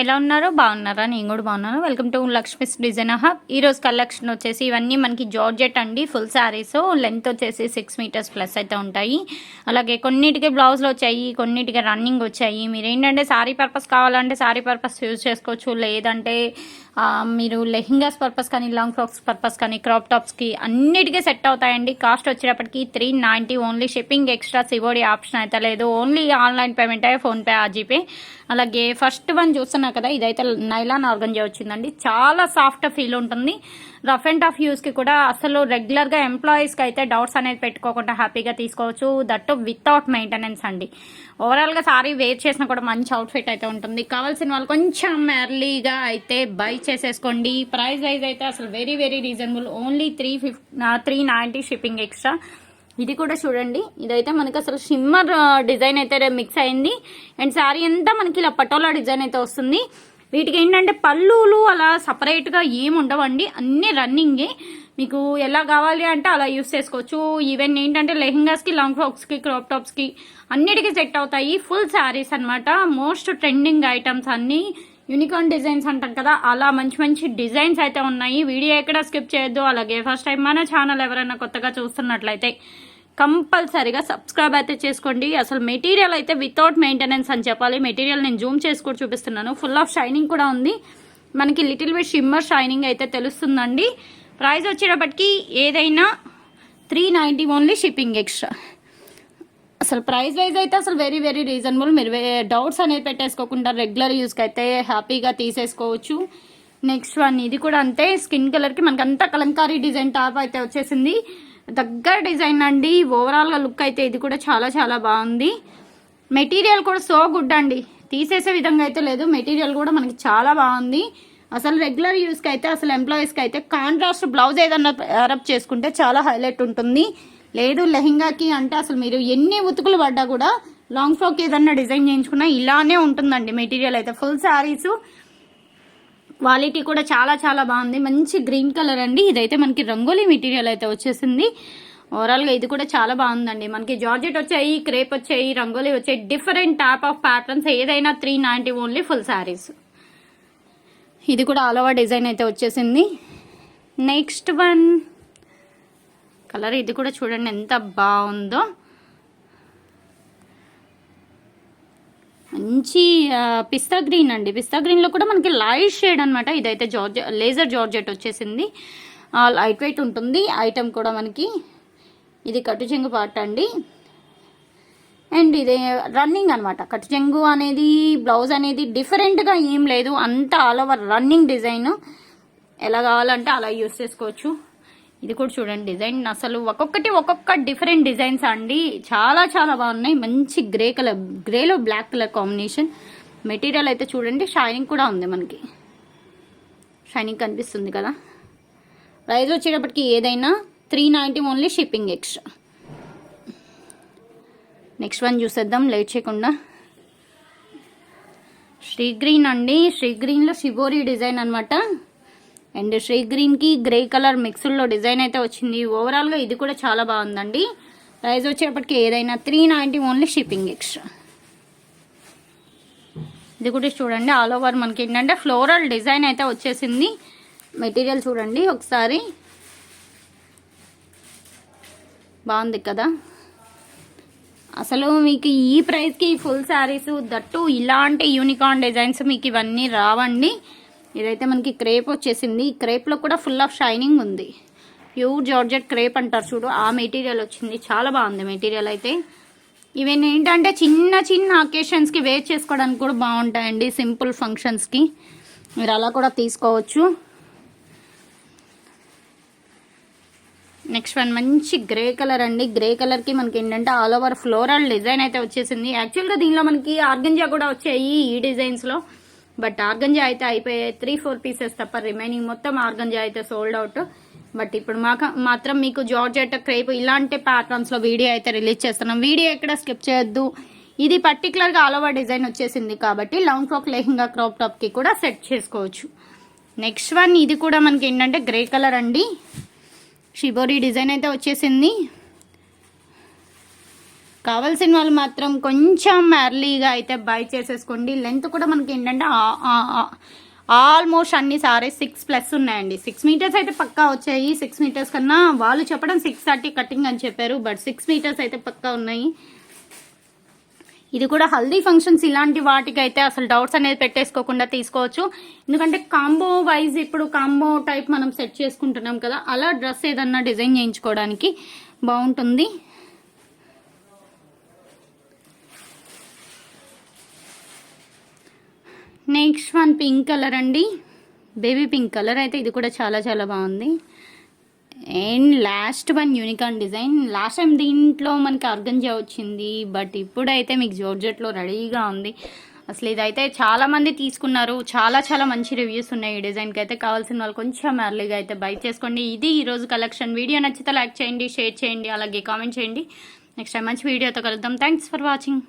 ఎలా ఉన్నారో బాగున్నారా? నేను కూడా బాగున్నాను. Welcome to Lakshmi's design hub ఈ రోజు కలెక్షన్ వచ్చేసి ఇవన్నీ మనకి జార్జెట్ అండి ఫుల్ శారీస్ లెంత్ వచ్చేసి సిక్స్ మీటర్స్ ప్లస్ అయితే ఉంటాయి. అలాగే కొన్నిటికి బ్లౌజ్లు వచ్చాయి కొన్నిటికి రన్నింగ్ వచ్చాయి. మీరు ఏంటంటే శారీ పర్పస్ కావాలంటే శారీ పర్పస్ యూజ్ చేసుకోవచ్చు. లేదంటే మీరు లెహింగాస్ పర్పస్ కానీ లాంగ్ ఫ్రాక్స్ పర్పస్ కానీ క్రాప్ టాప్స్కి అన్నిటికీ సెట్ అవుతాయండి. కాస్ట్ వచ్చేటప్పటికి three ninety only shipping extra COD option అయితే లేదు. Only online payment PhonePe GPay అలాగే ఫస్ట్ వన్ చూస్తున్నా కదా ఇదైతే నైలాన్ ఆర్గంజా వచ్చిందండి. చాలా సాఫ్ట్ ఫీల్ ఉంటుంది. రఫ్ అండ్ టఫ్ యూస్కి కూడా అసలు రెగ్యులర్గా ఎంప్లాయీస్కి అయితే డౌట్స్ అనేది పెట్టుకోకుండా హ్యాపీగా తీసుకోవచ్చు. దట్ వితౌట్ మెయింటెనెన్స్ అండి. ఓవరాల్గా సారీ వేర్ చేసినా కూడా మంచి అవుట్ఫిట్ అయితే ఉంటుంది. కావాల్సిన వాళ్ళు కొంచెం ఎర్లీగా అయితే బై చేసేసుకోండి. ప్రైస్ వైజ్ అయితే అసలు very very reasonable. Only three ఫిఫ్ త్రీ నైంటీ షిప్పింగ్ ఎక్స్ట్రా. ఇది కూడా చూడండి. ఇదైతే మనకి అసలు షిమ్మర్ డిజైన్ అయితే మిక్స్ అయింది. అండ్ శారీ అంతా మనకి ఇలా పటోలా డిజైన్ అయితే వస్తుంది. వీటికి ఏంటంటే పళ్ళులు అలా సపరేట్గా ఏమి ఉండవండి. అన్నీ రన్నింగే మీకు ఎలా కావాలి అంటే అలా యూస్ చేసుకోవచ్చు. ఈవెన్ ఏంటంటే లెహంగాస్కి లాంగ్ ఫ్రాక్స్కి క్రాప్ టాప్స్కి అన్నిటికీ సెట్ అవుతాయి. ఫుల్ శారీస్ అన్నమాట. మోస్ట్ ట్రెండింగ్ ఐటమ్స్ అన్నీ యూనికార్న్ డిజైన్స్ అంటాం కదా అలా మంచి మంచి డిజైన్స్ అయితే ఉన్నాయి. వీడియో ఎక్కడ స్కిప్ చేయొద్దు. అలాగే ఫస్ట్ టైం మన ఛానల్ ఎవరైనా కొత్తగా చూస్తున్నట్లయితే కంపల్సరీగా సబ్స్క్రైబ్ అయితే చేసుకోండి. అసలు మెటీరియల్ అయితే వితౌట్ మెయింటెనెన్స్ అని చెప్పాలి. మెటీరియల్ నేను జూమ్ చేసి కూడా చూపిస్తున్నాను. ఫుల్ ఆఫ్ షైనింగ్ కూడా ఉంది. మనకి లిటిల్ బిట్ షిమ్మర్ షైనింగ్ అయితే తెలుస్తుందండి. ప్రైస్ వచ్చేటప్పటికి ఏదైనా three ninety only shipping extra అసలు ప్రైస్ వైజ్ అయితే అసలు వెరీ వెరీ రీజనబుల్ మీరు డౌట్స్ అనేది పెట్టేసుకోకుండా రెగ్యులర్ యూస్కి అయితే హ్యాపీగా తీసేసుకోవచ్చు. నెక్స్ట్ వన్ ఇది కూడా అంతే. స్కిన్ కలర్కి మనకి అంతా కలంకారీ డిజైన్ టాప్ అయితే వచ్చేసింది. దగ్గర డిజైన్ అండి. ఓవరాల్గా లుక్ అయితే ఇది కూడా చాలా చాలా బాగుంది. మెటీరియల్ కూడా సో గుడ్ అండి. తీసేసే విధంగా అయితే లేదు. మెటీరియల్ కూడా మనకి చాలా బాగుంది. అసలు రెగ్యులర్ యూస్కి అయితే అసలు ఎంప్లాయీస్కి అయితే కాంట్రాస్ట్ బ్లౌజ్ ఏదన్నా అరబ్ చేసుకుంటే చాలా హైలైట్ ఉంటుంది. లేదు లెహింగాకి అంటే అసలు మీరు ఎన్ని ఉతుకులు పడ్డా కూడా లాంగ్ ఫ్రాక్ ఏదన్నా డిజైన్ చేయించుకున్నా ఇలానే ఉంటుందండి మెటీరియల్ అయితే. ఫుల్ శారీస్ క్వాలిటీ కూడా చాలా చాలా బాగుంది. మంచి గ్రీన్ కలర్ అండి. ఇదైతే మనకి రంగోలీ మెటీరియల్ అయితే వచ్చేసింది. ఓవరాల్గా ఇది కూడా చాలా బాగుందండి. మనకి జార్జెట్ వచ్చాయి క్రేప్ వచ్చాయి రంగోలీ వచ్చాయి. డిఫరెంట్ టైప్ ఆఫ్ ప్యాటర్న్స్ ఏదైనా three ninety only full saris ఇది కూడా ఆల్ ఓవర్ డిజైన్ అయితే వచ్చేసింది. నెక్స్ట్ వన్ కలర్ ఇది కూడా చూడండి ఎంత బాగుందో. మంచి పిస్తా గ్రీన్ అండి. పిస్తా గ్రీన్లో కూడా మనకి లైట్ షేడ్ అనమాట ఇదైతే జార్జె లేజర్ జార్జెట్ వచ్చేసింది. ఆ, లైట్ వెయిట్ ఉంటుంది. ఐటమ్ కూడా మనకి ఇది కట్టు చెంగు పార్ట్ అండి. అండ్ ఇది రన్నింగ్ అనమాట కట్టుచెంగు అనేది బ్లౌజ్ అనేది డిఫరెంట్గా ఏం లేదు. అంతా ఆల్ ఓవర్ రన్నింగ్ డిజైన్ ఎలా కావాలంటే అలా యూస్ చేసుకోవచ్చు. ఇది కూడా చూడండి డిజైన్ అసలు ఒక్కొక్కటి ఒక్కొక్క డిఫరెంట్ డిజైన్స్ అండి. చాలా చాలా బాగున్నాయి. మంచి గ్రే కలర్ గ్రేలో బ్లాక్ కలర్ కాంబినేషన్ మెటీరియల్ అయితే చూడండి షైనింగ్ కూడా ఉంది మనకి. షైనింగ్ కనిపిస్తుంది కదా. ప్రైస్ వచ్చేటప్పటికి ఏదైనా three ninety only shipping extra next one చూసేద్దాం లేట్ చేయకుండా. శ్రీ గ్రీన్ అండి. శ్రీ గ్రీన్లో డిజైన్ అనమాట అండ్ శ్రీ గ్రీన్కి గ్రే కలర్ మిక్స్డ్లో డిజైన్ అయితే వచ్చింది. ఓవరాల్గా ఇది కూడా చాలా బాగుందండి. ప్రైస్ వచ్చేటప్పటికి ఏదైనా three ninety only shipping extra ఇది కూడా చూడండి ఆల్ ఓవర్ మనకి ఏంటంటే ఫ్లోరల్ డిజైన్ అయితే వచ్చేసింది. మెటీరియల్ చూడండి ఒకసారి. బాగుంది కదా? అసలు మీకు ఈ ప్రైస్కి ఫుల్ శారీస్ దట్టు ఇలాంటి యూనికార్న్ డిజైన్స్ మీకు ఇవన్నీ రావండి. ఇదైతే మనకి క్రేప్ వచ్చేసింది. ఈ క్రేప్లో కూడా ఫుల్ ఆఫ్ షైనింగ్ ఉంది. ప్యూర్ జార్జెట్ క్రేప్ అంటారు చూడు. ఆ మెటీరియల్ వచ్చింది. చాలా బాగుంది మెటీరియల్ అయితే. ఇవన్నీ ఏంటంటే చిన్న చిన్న అకేషన్స్కి వేర్ చేసుకోవడానికి కూడా బాగుంటాయండి. సింపుల్ ఫంక్షన్స్కి మీరు అలా కూడా తీసుకోవచ్చు. నెక్స్ట్ వన్ మంచి గ్రే కలర్ అండి. గ్రే కలర్కి మనకి ఏంటంటే ఆల్ ఓవర్ ఫ్లోరల్ డిజైన్ అయితే వచ్చేసింది. యాక్చువల్గా దీనిలో మనకి ఆర్గంజా కూడా వచ్చాయి ఈ డిజైన్స్లో బట్ ఆర్గంజా అయితే అయిపోయాయి త్రీ ఫోర్ పీసెస్ తప్ప రిమైనింగ్ మొత్తం ఆర్గంజా అయితే సోల్డ్ అవుట్ బట్ ఇప్పుడు మాకు మాత్రం మీకు జార్జెట్ క్రేప్ ఇలాంటి ప్యాటర్న్స్లో వీడియో అయితే రిలీజ్ చేస్తున్నాం. వీడియో ఎక్కడ స్కిప్ చేయొద్దు. ఇది పర్టికులర్గా ఆల్ ఓవర్ డిజైన్ వచ్చేసింది కాబట్టి లాంగ్ ఫ్రాక్ లెహింగా క్రాప్ టాప్కి కూడా సెట్ చేసుకోవచ్చు. నెక్స్ట్ వన్ ఇది కూడా మనకి ఏంటంటే గ్రే కలర్ అండి. షిబోరీ డిజైన్ అయితే వచ్చేసింది. కావాల్సిన వాళ్ళు మాత్రం కొంచెం ఎర్లీగా అయితే బై చేసేసుకోండి. లెంత్ కూడా మనకి ఏంటంటే ఆల్మోస్ట్ అన్ని సారీస్ సిక్స్ ప్లస్ ఉన్నాయండి. సిక్స్ మీటర్స్ అయితే పక్కా వచ్చాయి. సిక్స్ మీటర్స్ కన్నా వాళ్ళు చెప్పడం సిక్స్ థర్టీ కటింగ్ అని చెప్పారు. బట్ సిక్స్ మీటర్స్ అయితే పక్కా ఉన్నాయి. ఇది కూడా హల్దీ ఫంక్షన్స్ ఇలాంటి వాటికి అయితే అసలు డౌట్స్ అనేది పెట్టేసుకోకుండా తీసుకోవచ్చు. ఎందుకంటే కాంబో వైజ్ ఇప్పుడు కాంబో టైప్ మనం సెట్ చేసుకుంటున్నాం కదా అలా డ్రెస్ ఏదన్నా డిజైన్ చేయించుకోవడానికి బాగుంటుంది. నెక్స్ట్ వన్ పింక్ కలర్ అండి. బేబీ పింక్ కలర్ అయితే ఇది కూడా చాలా చాలా బాగుంది. And last one unicorn design. Last time దీంట్లో మనకి ఆర్గంజా వచ్చింది బట్ ఇప్పుడైతే మీకు జోర్జెట్లో రెడీగా ఉంది. అసలు ఇదైతే చాలామంది తీసుకున్నారు. చాలా చాలా మంచి రివ్యూస్ ఉన్నాయి ఈ డిజైన్కి అయితే. కావాల్సిన వాళ్ళు కొంచెం ఎర్లీగా అయితే బై చేసుకోండి. ఇది ఈరోజు కలెక్షన్ వీడియో నచ్చితే లైక్ చేయండి షేర్ చేయండి అలాగే కామెంట్ చేయండి. నెక్స్ట్ టైం మంచి వీడియోతో కలుద్దాం. Thanks for watching